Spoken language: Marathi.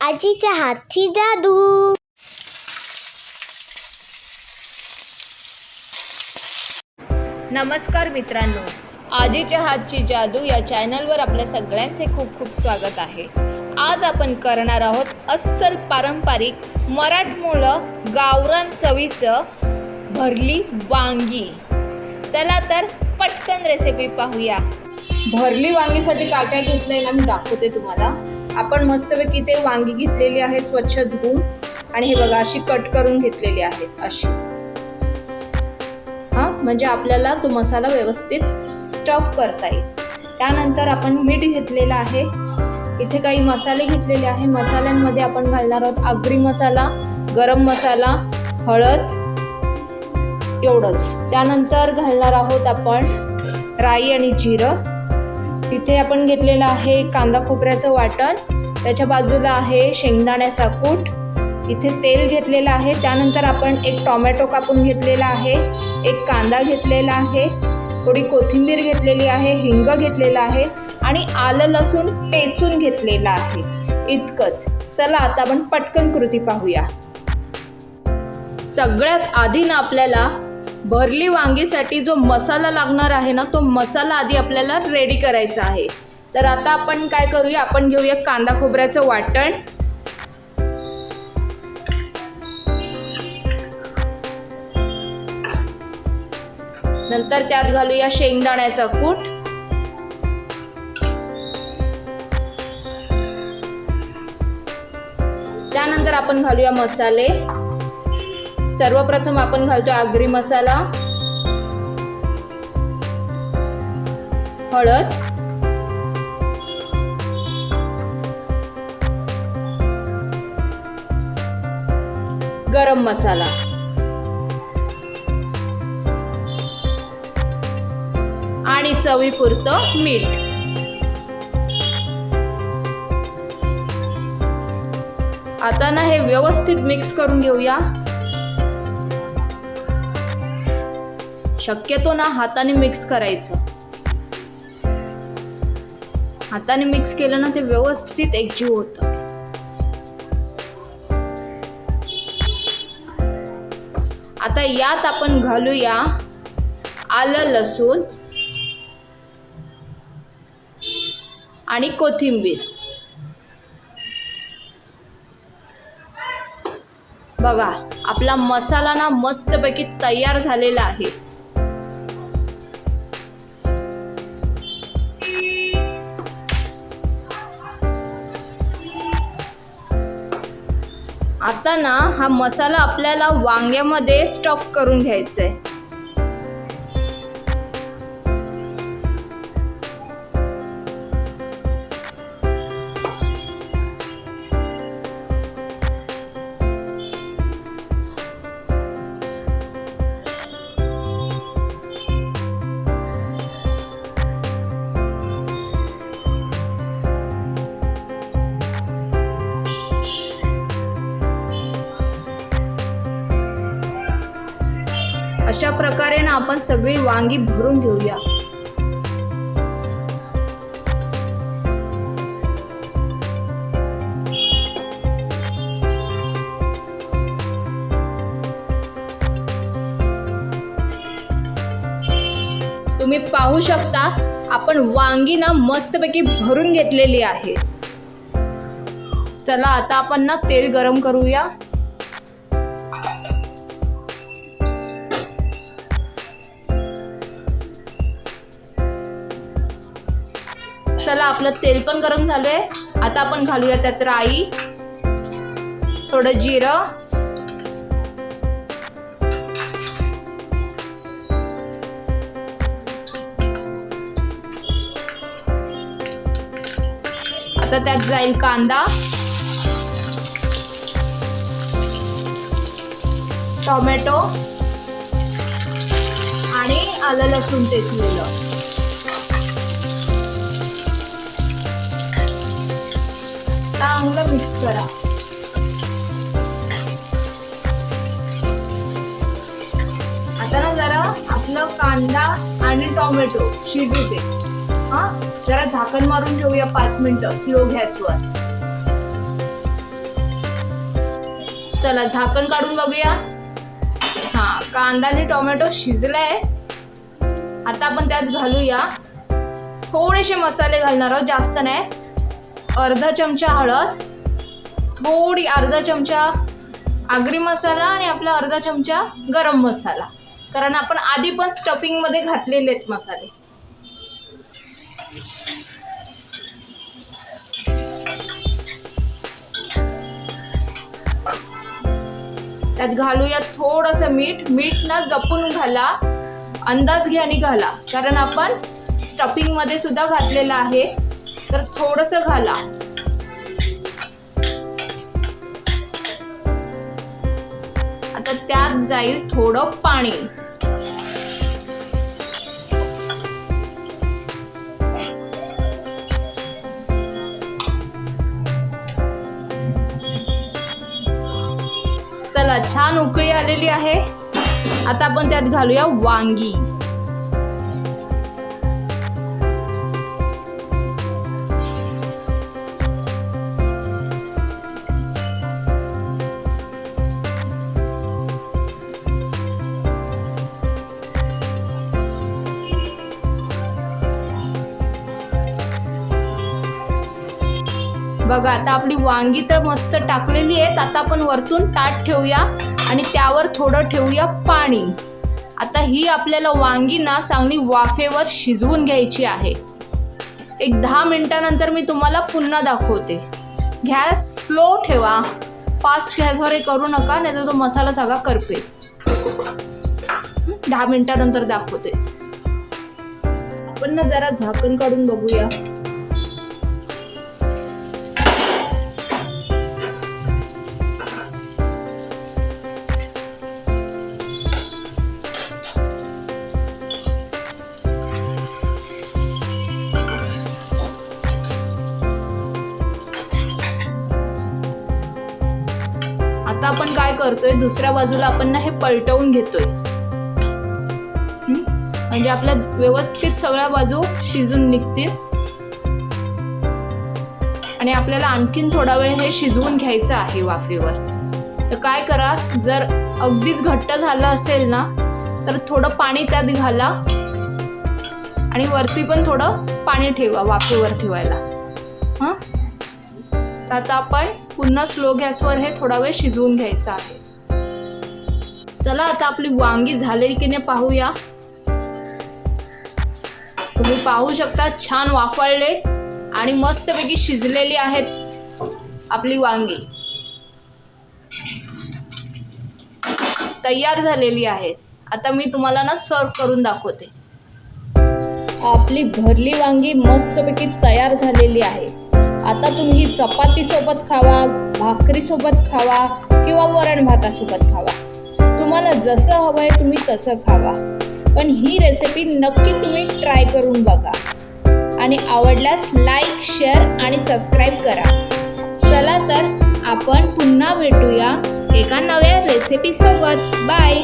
आजीच्या हातची जादू. नमस्कार मित्रांनो आजीच्या हातची जादू या चॅनलवर आपल्या सगळ्यांचे खूप खूप स्वागत आहे. आज आपण करणार आहोत अस्सल पारंपरिक मराठमोळं गावरान चवीचं भरली वांगी. चला तर पटकन रेसिपी पाहूया. भरली वांगीसाठी काय काय घेतलंय ना मी दाखवते तुम्हाला. आपण मस्तपैकी ते वांगी घेतलेली आहे स्वच्छ धुवून. आणि हे बघा अशी कट करून घेतलेली आहेत अशी. हा म्हणजे आपल्याला तो मसाला व्यवस्थित स्टफ करता येईल. त्यानंतर आपण मीठ घेतलेलं आहे. इथे काही मसाले घेतलेले आहे. मसाल्यांमध्ये आपण घालणार आहोत आगरी मसाला गरम मसाला हळद एवढंच. त्यानंतर घालणार आहोत आपण राई आणि जिरं. तिथे आपण घेतलेलं आहे कांदा खोबऱ्याचं वाटण. त्याच्या बाजूला आहे शेंगदाण्याचा कूट. इथे तेल घेतलेलं आहे. त्यानंतर आपण एक टोमॅटो कापून घेतलेला आहे. एक कांदा घेतलेला आहे. थोडी कोथिंबीर घेतलेली आहे. हिंग घेतलेला आहे. आणि आलं लसूण पेचून घेतलेलं आहे. इतकंच. चला आता आपण पटकन कृती पाहूया. सगळ्यात आधी ना आपल्याला भरली वांगीसाठी जो मसाला लागणार आहे ना तो मसाला आधी आपल्याला रेडी करायचा आहे. तर आता आपण काय करूया आपण घेऊया कांदा खोबऱ्याचं वाटण. नंतर त्यात घालूया शेंगदाण्याचा कूट. त्यानंतर आपण घालूया मसाले. सर्वप्रथम आपण घालतो आगरी मसाला हळद गरम मसाला. आणि चवीपुरतं मीठ. आता ना हे व्यवस्थित मिक्स करून घेऊया. शक्यतो ना हाताने मिक्स करायचं. हाताने मिक्स केलं ना ते व्यवस्थित एकजीव होतं. आता यात आपण घालूया आलं लसूण आणि कोथिंबीर. बघा आपला मसाला ना मस्तपैकी तयार झालेला आहे. आता ना हा मसाला आपल्याला वांग्यामध्ये स्टफ करून घ्यायचा आहे अशा प्रकारे ना आपण सगळी वांगी भरून घेऊया. तुम्ही पाहू शकता आपण वांगी ना मस्तपैकी भरून घेतलेली आहे. चला आता आपण ना तेल गरम करूया. चला आपलं तेल पण गरम झालंय. आता आपण घालूया त्यात राई थोडं जिरं. आता त्यात जाईल कांदा. टोमॅटो. आणि आलं लसूण टेचलेलं चांगलं मिक्स करा. आता ना जरा आपलं कांदा आणि टोमॅटो शिजू दे हा? जरा झाकण मारून ठेवूया पाच मिनिटं स्लो गॅसवर. चला झाकण काढून बघूया. हा कांदा आणि टोमॅटो शिजलाय. आता आपण त्यात घालूया. थोडेसे मसाले घालणार आहोत जास्त नाही. अर्धा चमचा हळद थोडी अर्धा चमचा आगरी मसाला आणि आपला अर्धा चमचा गरम मसाला. कारण आपण आधी पण स्टफिंगमध्ये घातलेले आहेत मसाले. त्यात घालूया थोडंसं मीठ. मीठ ना जपून घाला. अंदाज घ्याने घाला. कारण आपण स्टफिंगमध्ये सुद्धा घातलेला आहे. तर थोडंसं घाला. आता त्यात जाईल थोडं पाणी. चला छान उकळी आलेली आहे. आता आपण त्यात घालूया वांगी. बघा आता आपली वांगी तर मस्त टाकलेली आहेत. आता आपण वरतून ताट ठेवूया आणि त्यावर थोडं ठेवूया पाणी. आता ही आपल्याला वांगी ना चांगली वाफेवर शिजवून घ्यायची आहे. एक दहा मिनटानंतर मी तुम्हाला पुन्हा दाखवते. गॅस स्लो ठेवा. फास्ट गॅसवर हे करू नका नाही तर तो मसाला सगळा करपे दहा मिनटानंतर दाखवते. आपण ना जरा झाकण काढून बघूया. आता आपण काय करतोय? दुसऱ्या बाजूला आपण ना हे पलटवून घेतोय. म्हणजे आपल्या व्यवस्थित सगळ्या बाजू शिजून निघतील. आणि आपल्याला आणखीन थोडा वेळ हे शिजवून घ्यायचं आहे वाफेवर. तर काय करा जर अगदीच घट्ट झालं असेल ना तर थोडं पाणी त्यात घाला. आणि वरती पण थोडं पाणी ठेवा वाफेवर ठेवायला. हां? तर आता आपण पुन्हा स्लो गॅसवर हे थोडा वेळ शिजवून घ्यायचं आहे. चला आता आपली वांगी झाली की नाही पाहूया. तुम्ही पाहू शकता छान वाफळले आणि मस्तपैकी शिजलेली आहेत आपली वांगी. तयार झालेली आहे आता मी तुम्हाला ना सर्व करून दाखवते. आपली भरली वांगी मस्तपैकी तयार झालेली आहे. आता तुम्ही चपातीसोबत चपाती सोबत खावा भाकरी सोबत खावा किंवा वरण भातासोबत खावा. तुम्हाला जसं हवंय तुम्ही तसं खावा. पण ही रेसिपी नक्की तुम्ही ट्राय करून बघा. आणि आवडल्यास लाईक शेअर आणि सबस्क्राईब करा. चला तर आपण पुन्हा भेटूया एका नव्या रेसिपी सोबत. बाय